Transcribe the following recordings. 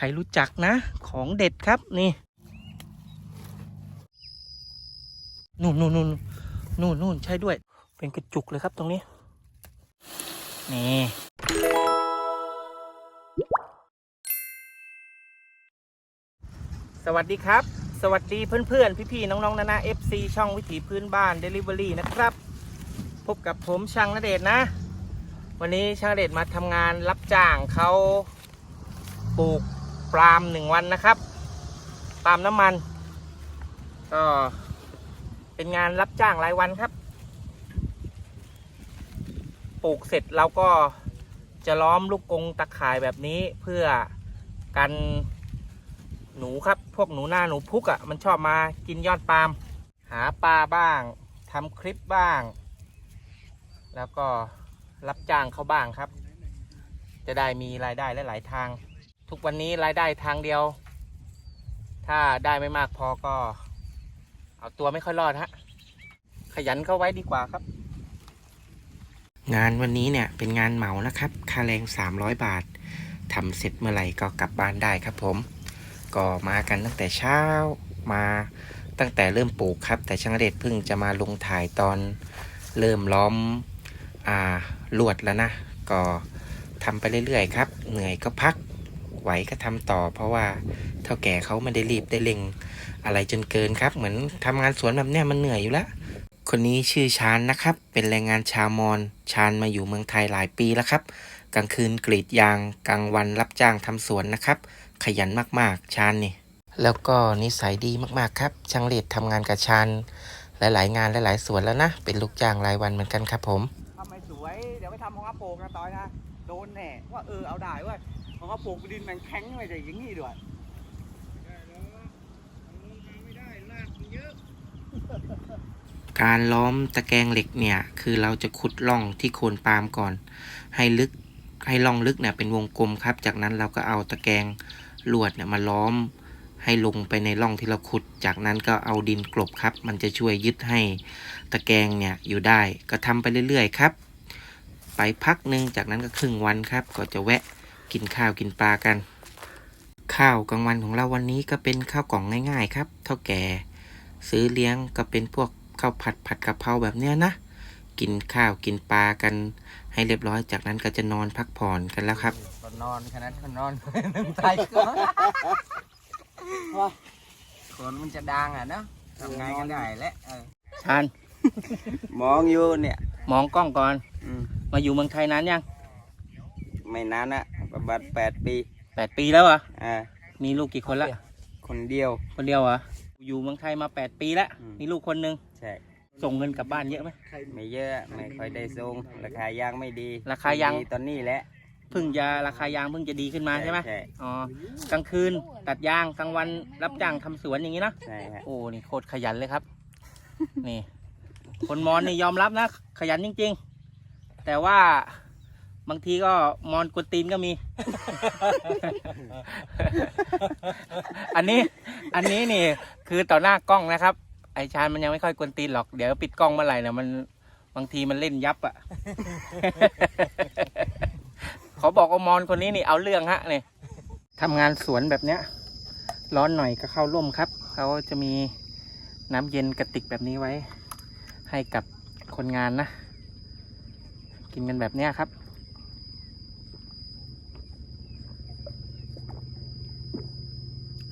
ใครรู้จักนะ ของเด็ดครับนี่นู่นนู่นนู่นนู่นนู่นใช่ด้วย เป็นกระจุกเลยครับตรงนี้ นี่สวัสดีครับ สวัสดีเพื่อนๆ พี่ๆ น้องๆ นานา FC ช่องวิถีพื้นบ้าน Delivery นะครับ พบกับผมช่างนเดชนะ วันนี้ช่างเดชมาทำงานรับจ้างเขาปลูก ปาล์มหนึ่งวันนะครับปาล์มน้ำมัน ก็เป็นงานรับจ้างรายวันครับ ปลูกเสร็จเราก็จะล้อมลูกกงตะข่ายแบบนี้เพื่อกันหนูครับ พวกหนูหน้าหนูพุกอะ่ะ มันชอบมากินยอดปาล์มหาปลาบ้างทำคลิปบ้าง แล้วก็รับจ้างเขาบ้างครับ จะได้มีรายได้หลาย ๆ ทาง ทุกวันนี้รายได้ทางเดียว ถ้าได้ไม่มากพอก็ เอาตัวไม่ค่อยรอดฮะ ขยันเข้าไว้ดีกว่าครับ งานวันนี้เนี่ยเป็นงานเหมานะครับ ค่าแรง 300 บาททำเสร็จเมื่อไหร่ก็กลับบ้านได้ครับผม ก็มากันตั้งแต่เช้ามาตั้งแต่เริ่มปลูกครับ แต่ช่างเดชเพิ่งจะมาลงถ่ายตอนเริ่มล้อมอ่าลวดแล้วนะ ก็ทำไปเรื่อยๆครับ เหนื่อยก็พัก ไหวก็ทำต่อ เพราะว่าเท่าแก่เขาไม่ได้รีบได้เร่ง อะไรจนเกินครับ เหมือนทำงานสวนแบบเนี้ยมันเหนื่อยอยู่แล้วคนนี้ชื่อชานนะครับ เป็นแรงงานชาวมอญชานมาอยู่เมืองไทยหลายปีแล้วครับ กลางคืนกรีดยาง กลางวันรับจ้างทำสวนนะครับ ขยันมากๆ ชานนี่ แล้วก็นิสัยดีมากๆครับ ช่างเลดทำงานกับชานหลายๆงานหลายๆสวนแล้วนะ เป็นลูกจ้างรายวันเหมือนกันครับผมทำไม่สวย เดี๋ยวไปทำของอาโปกนะตอยนะ โดนแน่ว่าเออเอาได้เว่าของอาโปกดินแมันแข็งไม่ใช่อย่างนี้ด้วยการล้อมตะแกรงเหล็กเนี่ย คือเราจะขุดร่องที่โคนปาล์มก่อน ให้ลึกให้ร่องลึกเนี่ยเป็นวงกลมครับ จากนั้นเราก็เอาตะแกรงลวดเนี่ยมาล้อมให้ลงไปในร่องที่เราขุด จากนั้นก็เอาดินกลบครับ มันจะช่วยยึดให้ตะแกรงเนี่ยอยู่ได้ ก็ทำไปเรื่อยๆครับ ไปพักหนึ่งจากนั้นก็ครึ่งวันครับ ก็จะแวะ กินข้าวกินปลากัน ข้าวกลางวันของเราวันนี้ก็เป็นข้าวกล่องง่าย ๆ ครับเท่าแก่ ซื้อเลี้ยงก็เป็นพวกข้าวผัดผัดกะเพราแบบเนี้ยนะกินข้าวกินปลากัน ให้เรียบร้อยจากนั้นก็จะนอนพักผ่อนกันแล้วครับตอนนอนขนาดคนนอนนึ่งไทยก็คนมันจะดังอะเนาะทำไงก็ได้แหละเออชานมองอยู่เนี่ย มองกล้องก่อนอืมมาอยู่เมืองไทยนานยัง ไม่นานนะ ประมาณแปดปีแปดปีแล้วเหรออ่ามีลูกกี่คนละคนเดียว คนเดียวเหรออยู่เมืองไทยมาแปดปีแล้วอืม มีลูกคนหนึงใช่ส่งเงินกลับบ้านเยอะไหม ไม่เยอะไม่ค่อยได้ทรงราคายางไม่ดีราคายาง ดีตอนนี้แหละเพิ่งจะราคายางเพิ่งจะดีขึ้นมาใช่ไหมใช่อ๋อกลางคืนตัดยางกลางวันรับจ้างทำสวนอย่างนี้เนอะใช่ฮะโอ้ นี่โคตรขยันเลยครับ นี่ คนมอนนี่ยอมรับนะ ขยันจริง ๆ แต่ว่า บางทีก็มอนกวนตีนก็มี อันนี้ อันนี้นี่ คือต่อหน้ากล้องนะครับ ไอชานมันยังไม่ค่อยกวนตีนหรอก เดี๋ยวปิดกล้องเมื่อไหร่เนี่ยมัน บางทีมันเล่นยับอะ่ะ เขาบอกว่ามอนคนนี้นี่เอาเรื่องฮะนี่ทำงานสวนแบบเนี้ย ร้อนหน่อยก็เข้าร่มครับ เขาจะมีน้ำเย็นกระติกแบบนี้ไว้ ให้กับคนงานนะ กินกันแบบเนี้ยครับ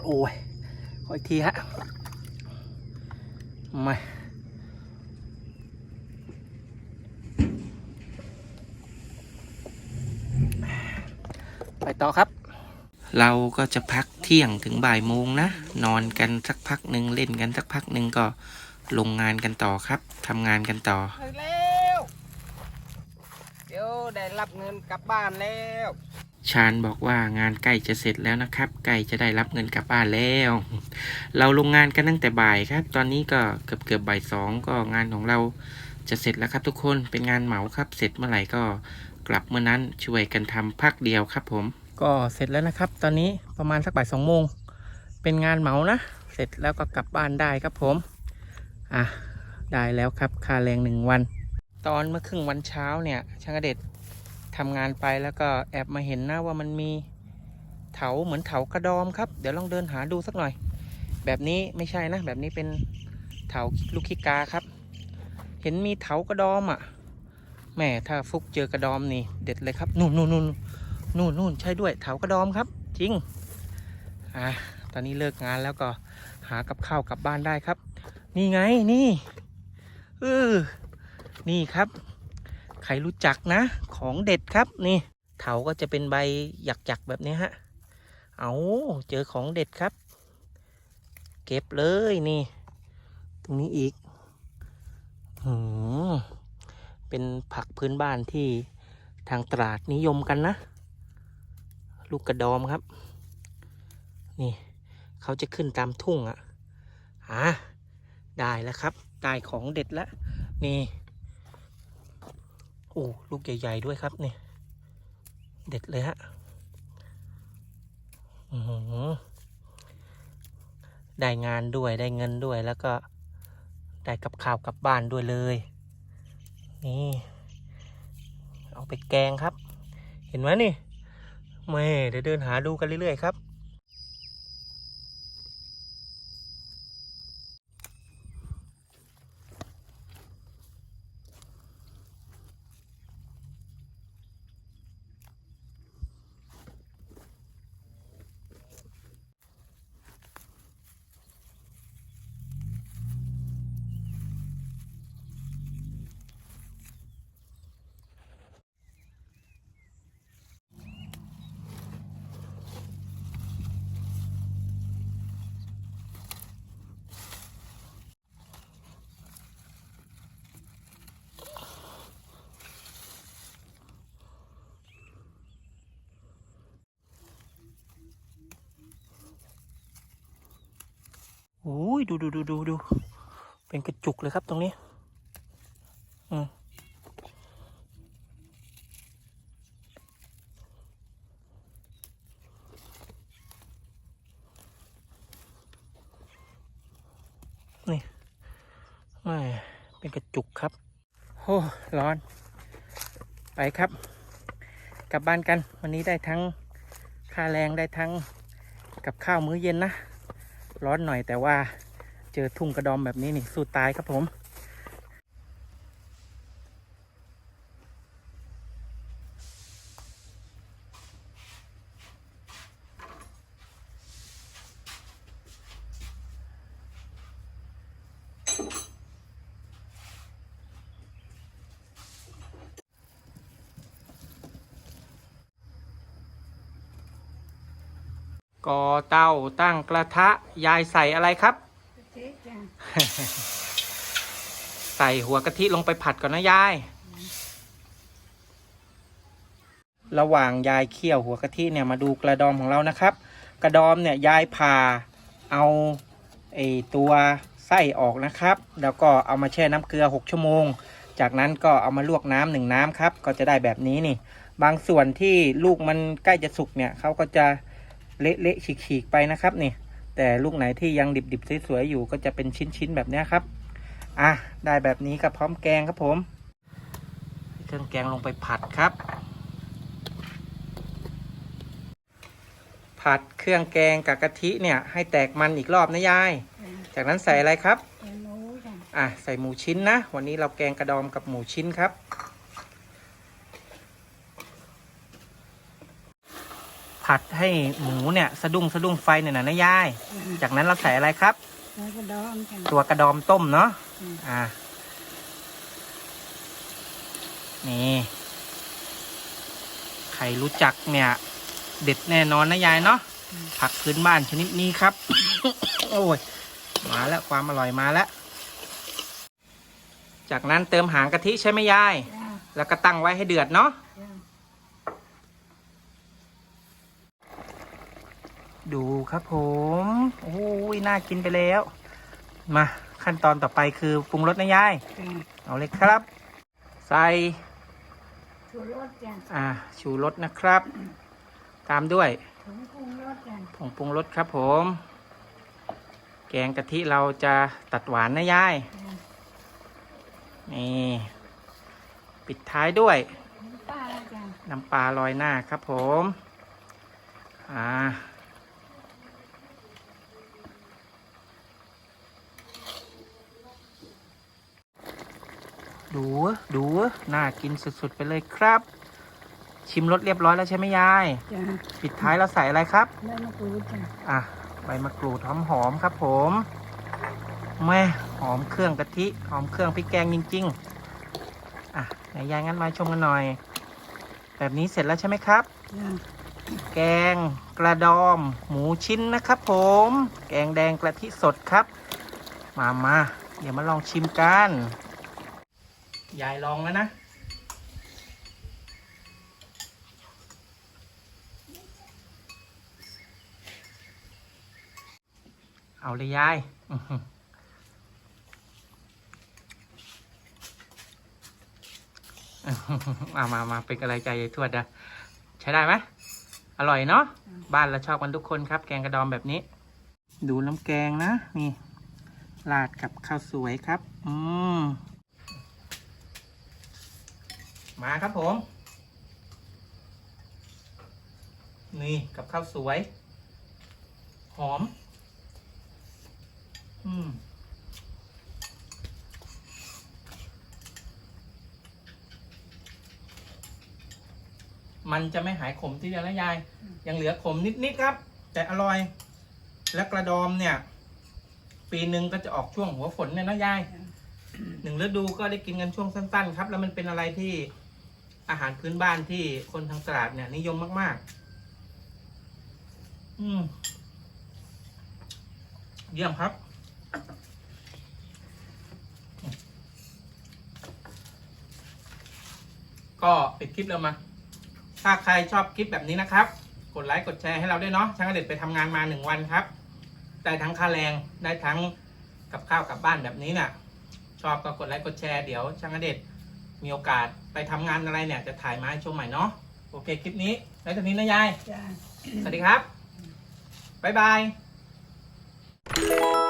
โอ้ยขออีกทีฮะมาไปต่อครับ เราก็จะพักเที่ยงถึงบ่ายโมงนะ นอนกันสักพักหนึ่งเล่นกันสักพักหนึ่งก็ลงงานกันต่อครับทำงานกันต่อ ถึงแล้วเดี๋ยว ได้รับเงินกลับบ้านแล้ว ชาญบอกว่างานใกล้จะเสร็จแล้วนะครับใกล้จะได้รับเงินกลับบ้านแล้ว เราลงงานกันตั้งแต่บ่ายครับ ตอนนี้ก็เกือบเกือบบ่ายสองก็งานของเราจะเสร็จแล้วครับทุกคนเป็นงานเหมาครับ เสร็จเมื่อไหร่ก็กลับเมื่อนั้นช่วยกันทำพักเดียวครับผม ก็เสร็จแล้วนะครับ ตอนนี้ประมาณสักบ่ายสองโมงเป็นงานเหมานะเสร็จแล้วก็กลับบ้านได้ครับผมอะได้แล้วครับค่าแรงหนึ่งวัน ตอนเมื่อครึ่งวันเช้าเนี่ยช่างอเดช ทำงานไปแล้วก็แอบมาเห็นนะว่ามันมีเถาเหมือนเถากระดอมครับ เดี๋ยวลองเดินหาดูสักหน่อย แบบนี้ไม่ใช่นะ แบบนี้เป็นเถาลูกคิกาครับ เห็นมีเถากระดอมอะแม่ถ้าฟุกเจอกระดอมนี่เด็ดเลยครับนู่นนู่นนู่นนู่นนู่นใช่ด้วยเถากระดอมครับ จริงอะตอนนี้เลิกงานแล้วก็หากับข้าวกลับบ้านได้ครับ นี่ไงนี่เออนี่ครับ ใครรู้จักนะ ของเด็ดครับนี่เถาก็จะเป็นใบหยักๆแบบนี้ฮะ เอาเจอของเด็ดครับ เก็บเลยนี่ ตรงนี้อีกหืมเป็นผักพื้นบ้านที่ทางตราดนิยมกันนะ ลูกกระดอมครับ นี่ เขาจะขึ้นตามทุ่งอะ่ะอะได้แล้วครับ ได้ของเด็ดแล้วนี่ โอ้ลูกใหญ่ ๆ ด้วยครับเนี่ยเด็ดเลยฮะได้งานด้วยได้เงินด้วยแล้วก็ได้กับข้าวกลับบ้านด้วยเลย นี่ เอาไปแกงครับ เห็นไหมนี่แม่เดี๋ยวเดินหาดูกันเรื่อยๆครับ ยดูดูดูดูดูเป็นกระจุกเลยครับตรงนี้ อืมนี่แม่เป็นกระจุกครับโอ้ร้อน ไปครับ กลับบ้านกัน วันนี้ได้ทั้งค่าแรงได้ทั้งกับข้าวมื้อเย็นนะ ร้อนหน่อยแต่ว่า เจอทุ่งกระดอมแบบนี้นี่สู้ตายครับผมก่อเตาตั้งกระทะยายใส่อะไรครับ ใส่หัวกะทิลงไปผัดก่อนนะยาย ระหว่างยายเคี่ยวหัวกะทิเนี่ยมาดูกระดอมของเรานะครับ กระดอมเนี่ยยายผ่าเอาไอตัวไส้ออกนะครับ แล้วก็เอามาแช่น้ำเกลือ 6 ชั่วโมง จากนั้นก็เอามาลวกน้ำหนึ่งน้ำครับ ก็จะได้แบบนี้นี่ บางส่วนที่ลูกมันใกล้จะสุกเนี่ยเขาก็จะเละๆฉีกๆไปนะครับนี่ แต่ลูกไหนที่ยังดิบๆสวยๆอยู่ก็จะเป็นชิ้นๆแบบเนี้ยครับ อะได้แบบนี้ก็พร้อมแกงครับผม เครื่องแกงลงไปผัดครับ ผัดเครื่องแกงกับกะทิเนี่ยให้แตกมันอีกรอบนะยายจ้ะจากนั้นใส่อะไรครับแกงหมูจ้ะอะใส่หมูชิ้นนะ วันนี้เราแกงกระดอมกับหมูชิ้นครับ ผัดให้หมูเนี่ยสะดุ้งสะดุ้งไฟหน่อยนะนะยาย จากนั้นเราใส่อะไรครับ แล้วก็ดองจ้ะตัวกระดอมต้มเนาะ อืม อ่า นี่ ใครรู้จักเนี่ย เด็ดแน่นอนนะยายเนาะ ผักพื้นบ้านชนิดนี้ครับ โอ้ย มาแล้วความอร่อยมาแล้ว จากนั้นเติมหางกะทิใช่ไหมยาย จ้ะแล้วก็ตั้งไว้ให้เดือดเนาะ จ้ะ ดูครับผมโอ้ยน่ากินไปแล้ว มาขั้นตอนต่อไปคือปรุงรสนะยายจ้ะเอาเลยครับ ใส่ชูรสจ้ะอ่าชูรสนะครับ ตามด้วยผงปรุงรสจ้ะผงปรุงรสครับผม แกงกะทิเราจะตัดหวานนะยายจ้ะนี่ ปิดท้ายด้วยน้ำปลาจ้ะน้ำปลาลอยหน้าครับผมออ่า ดูดูน่ากินสุดๆไปเลยครับ ชิมรสเรียบร้อยแล้วใช่ไหมยาย จ้ะปิดท้ายเราใส่อะไรครับใบมะกรูดจ้ะอะใบมะกรูดหอมๆครับผมแม่หอมเครื่องกะทิหอมเครื่องพริกแกงจริงๆอะไหนยายงั้นมาชมกันหน่อย แบบนี้เสร็จแล้วใช่ไหมครับ จ้ะแกงกระดอม หมูชิ้นนะครับผม แกงแดงกะทิสดครับ มามาเดี๋ยวมาลองชิมกัน ยายลองแล้วนะเอาเลยยายอื้อหืออื้อหือเอามามาเป็นกำลังใจทวดนะใช้ได้ไหมอร่อยเนาะบ้านเราชอบกันทุกคนครับ แกงกระดอมแบบนี้ ดูน้ำแกงนะ นี่ราดกับข้าวสวยครับ อืม มาครับผม นี่กับข้าวสวย หอม อืมมันจะไม่หายขมทีเดียวนะยาย ยังเหลือขมนิด ๆ ครับ แต่อร่อย และกระดอมเนี่ย ปีหนึ่งก็จะออกช่วงหัวฝนเนี่ยนะยาย หนึ่งฤดูก็ได้กินกันช่วงสั้น ๆ ครับ แล้วมันเป็นอะไรที่ อาหารพื้นบ้านที่คนทางตลาดเนี่ยนิยมมาก ๆ อืมเยี่ยมครับ ก็ปิดคลิปแล้วมา ถ้าใครชอบคลิปแบบนี้นะครับ กดไลค์กดแชร์ให้เราด้วยเนาะช่างเด็ดไปทำงานมาหนึ่งวันครับ ได้ทั้งค่าแรงได้ทั้งกับข้าวกับบ้านแบบนี้น่ะ ชอบก็กดไลค์กดแชร์เดี๋ยวช่างเด็ด มีโอกาสไปทำงานอะไรเนี่ยจะถ่ายมาให้ชมใหม่เนาะโอเคคลิปนี้ แล้วตอนนี้นะยายสวัสดีครับ บ๊ายบาย